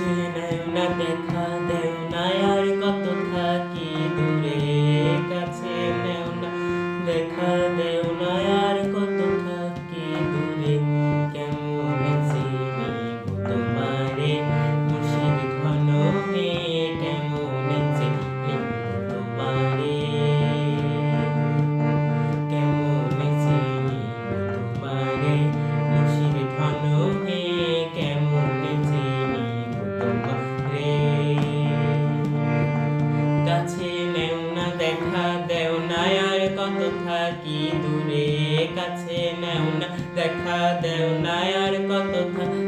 কাছে নেও না দেখা দেও কত থাকি দূরে কাছে নেও না দেখা দেও না আর কত থাকি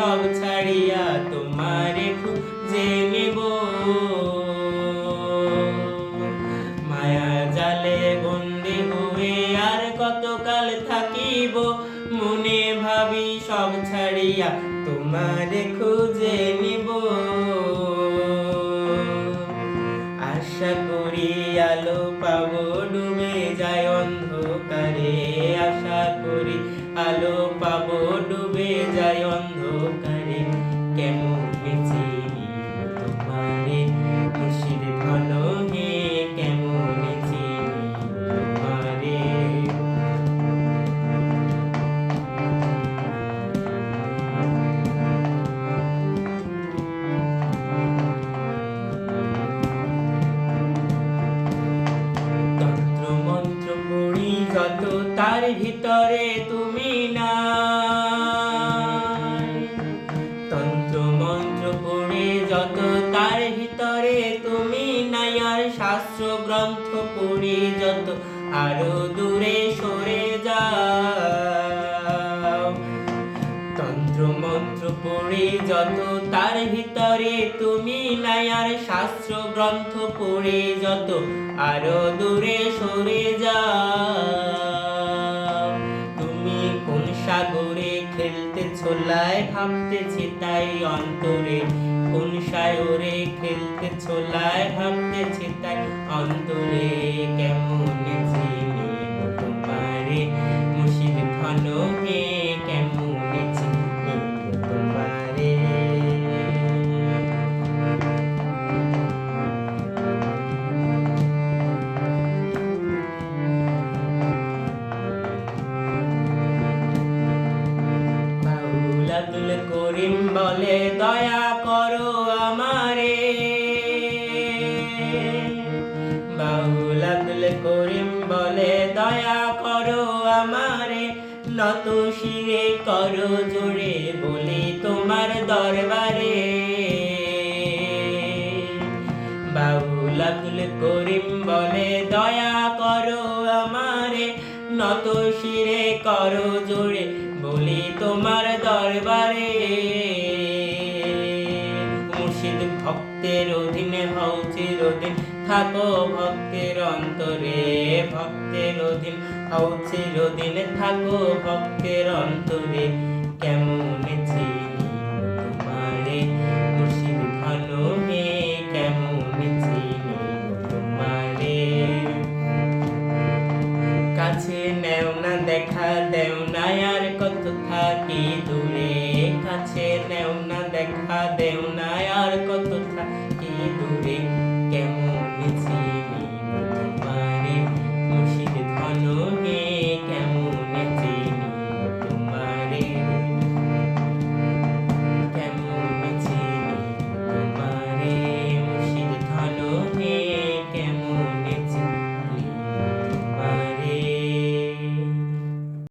সব ছাড়িয়া তোমারে খুঁজে নেব মায়া জালে বন্দি হয়ে আর কতকাল থাকিব? মনে ভাবি সব ছাড়িয়া তোমারে খুঁজে নিব। আশা করি আলো পাবো, ডুবে যায় অন্ধকারে। আশা করি আলো পাবো। তার ভিতরে তুমি না তন্ত্র মন্ত্র পড়ে যত তার ভিতরে তুমি নাই, আর শাস্ত্র গ্রন্থ পড়ে যত আরও দূরে সরে যাও। তন্ত্র মন্ত্র পড়ে যত তার ভিতরে তুমি নাই, আর শাস্ত্র গ্রন্থ পড়ে যত আরও দূরে সরে যাও। ছোলায় ভাবতেছি তাই অন্তরে। কোন সায়রে খেলতে ছোলায় ভাবতেছি তাই অন্তরে। কেমন চিনি তোমারে, মুর্শিদ ঘন আব্দুল করিম বলে, দয়া করো আমারে। বাউল আব্দুল করিম বলে, দয়া করো আমারে। নত শিরে করো জোরে বলি তোমার দরবারে। বাউল আব্দুল করিম বলে, দয়া করো আমারে। নত শিরে করো জোরে বলি তোমার দরবারে, মুর্শিদ ভক্তের অধীনে হও চিরদিন। থাকো ভক্তের অন্তরে, ভক্তের অধীন হও চিরদিন। থাকো ভক্তের অন্তরে। কাছে নেও না দেখা দেও না আর